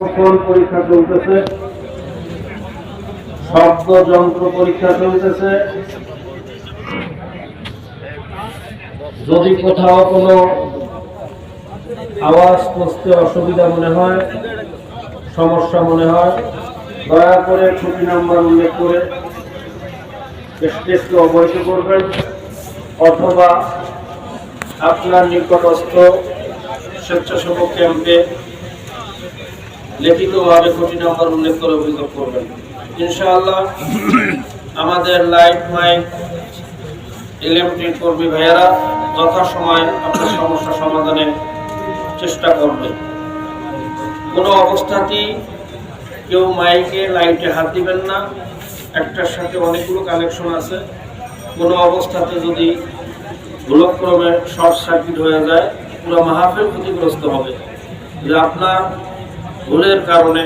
পরীক্ষা চলতেছে? শব্দ যন্ত্র পরীক্ষা চলতেছে। যদি কোথাও কোনো আওয়াজ বুঝতে অসুবিধা মনে হয়, সমস্যা মনে হয়, দয়া করে ছুটি নাম্বার উল্লেখ করে স্টেজকে অবহিত করবেন, অথবা আপনার নিকটস্থ স্বেচ্ছাসেবক ক্যাম্পে লিখিতভাবে খুঁটি নাম্বার উল্লেখ করে অভিযোগ করবেন। ইনশাআল্লাহ, আমাদের লাইট মাইক ইলেকট্রিক কর্মী ভাইয়েরা যথাসময় আপনার সমস্যা সমাধানের চেষ্টা করবে। কোনো অবস্থাতেই কেউ মাইকে, লাইটে হাত দিবেন না। একটার সাথে অনেকগুলো কানেকশন আছে। কোনো অবস্থাতে যদি ভুলক্রমে শর্ট সার্কিট হয়ে যায়, পুরো মাহফিল ক্ষতিগ্রস্ত হবে। যে আপনার ভুলের কারণে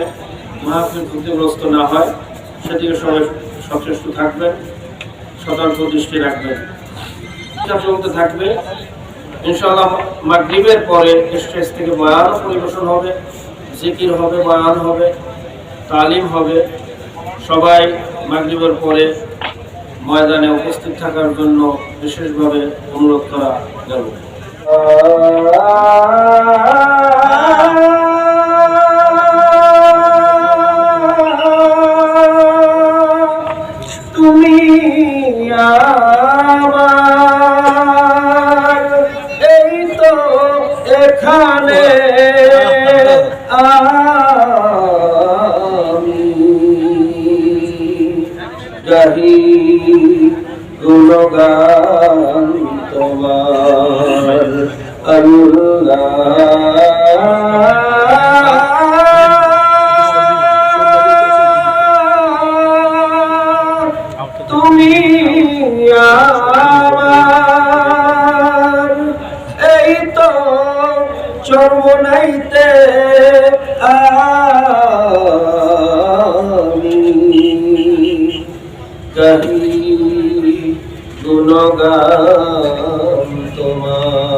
মাহফিল ক্ষতিগ্রস্ত না হয় সেদিকে সবাই সচেষ্ট থাকবেন, সতর্ক দৃষ্টি রাখবেন। চলতে থাকবে। ইনশাআল্লাহ মাগরিবের পরে স্টেজ থেকে বয়ান পরিবেশন হবে, জিকির হবে, বয়ান হবে, তালিম হবে। সবাই মাগরিবের পরে ময়দানে উপস্থিত থাকার জন্য বিশেষভাবে অনুরোধ করা গেল গাহি গুণগান তোমার আল্লাহ। তুমি আমার এই কহি গুণগান তোমার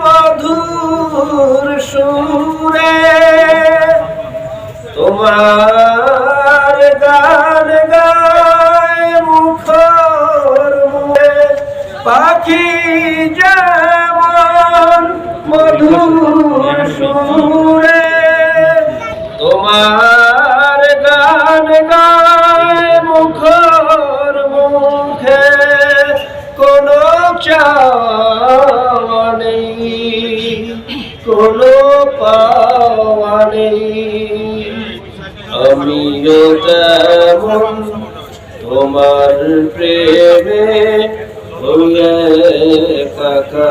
মধুর সুরে তোমার গান গায় মুখর মুখে পাখি যেমন মধুর সুরে তোমার গান গায় মুখর মুখে, কোনো চাওয়া নেই, কোনো পাওয়া নেই। আমিও তেমন তোমার প্রেমে হয়ে কাকা